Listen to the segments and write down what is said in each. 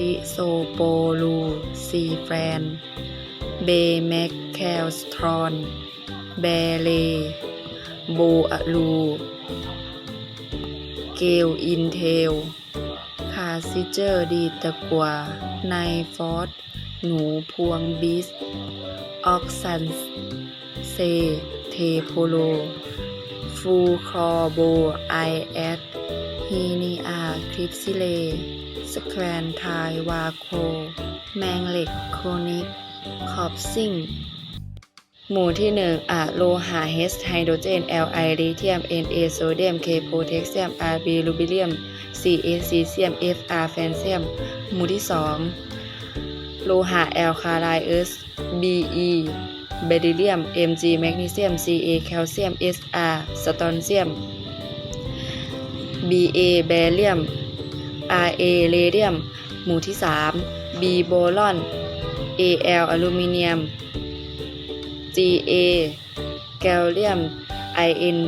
ลิโซโปลูซีแฟน เบแมคแคลสทรอน แบเล โบอะลู เกลอินเทล คาซิเจอร์ดีตะกัวไนฟอสหนูพวงบิส ออกซันเซ เทโพโล ฟูคอโบไอแอด ฮีนีอาคริปซิเลสแควรไทยวาโค แมงเหล็กโคนิกขอบซิงหมู่ที่ 1อะโลหะ H ไฮโดรเจน Li ลิเธียม Na โซเดียม K โพแทสเซียม Rb ลูบิเลียม Ca ซีเซียม Fr แฟนเซียม หมู่ที่ 2 โลหะแอลคาไลเอส Be เบริเลียม Mg แมกนีเซียม Ca แคลเซียม Sr สตอนเซียม Ba แบเรียม Ra เรเดียม หมู่ที่ 3 B โบลอน Al อลูมิเนียม Ga แกลเลียม In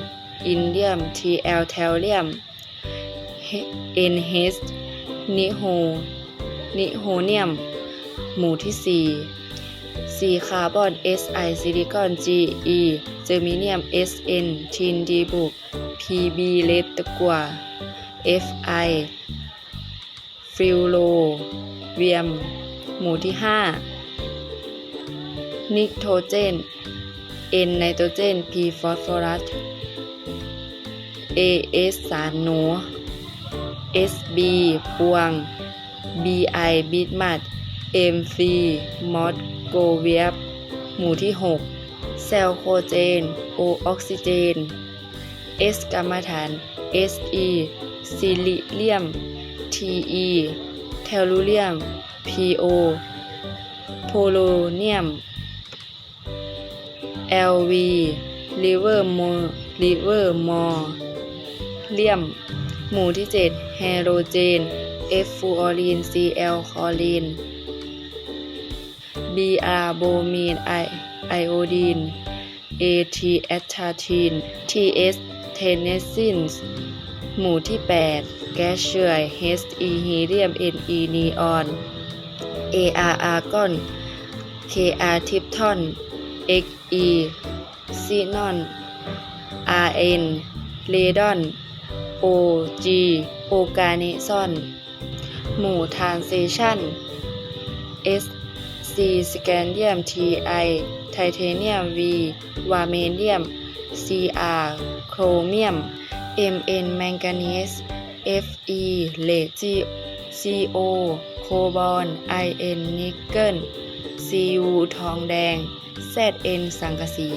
อินเดียม Tl เทลเลียม NH นิโฮนิโฮเนียม หมู่ที่ 4 C คาร์บอน Si ซิลิคอน Ge เจอร์มิเนียม Sn ทินดีบุก Pb เลดตะกัว Fi ฟิวโล เวียม หมู่ที่ 5 นิโตรเจน N ไนโตรเจน P ฟอสฟอรัส AS สารหนู SB พวง BI บิดมัด MC มอดโกเวียบ หมู่ที่ 6 เซลโคเจน O ออกซิเจน S กรรมฐาน SE ซิลิเลียม TE เทลูเลียม PO โพโลเนียม LV ลิเวอร์โมลิเวอร์มอเลียม หมู่ที่7ไฮโดรเจน F ฟูออรีน Cl คลอรีน Br โบมีนไอไอโอดีน AT แอสทาทีน TS เทนเนซิน หมู่ที่ 8 แก๊สเชื่อย He ฮีเลียม Ne นีออน AR อาร์กอน KR ทิปทอน XE ซีนอน RN เลดอน OG โอกาเนซอน หมู่ทานเซชัน SC สแกนเดียม TI ไทเทเนียม V วาเมเดียม CR โครเมียม MN แมงกานีส FE เหล็ก CO โคบอล IN นิกเกิล CU ทองแดง ZN สังกะสี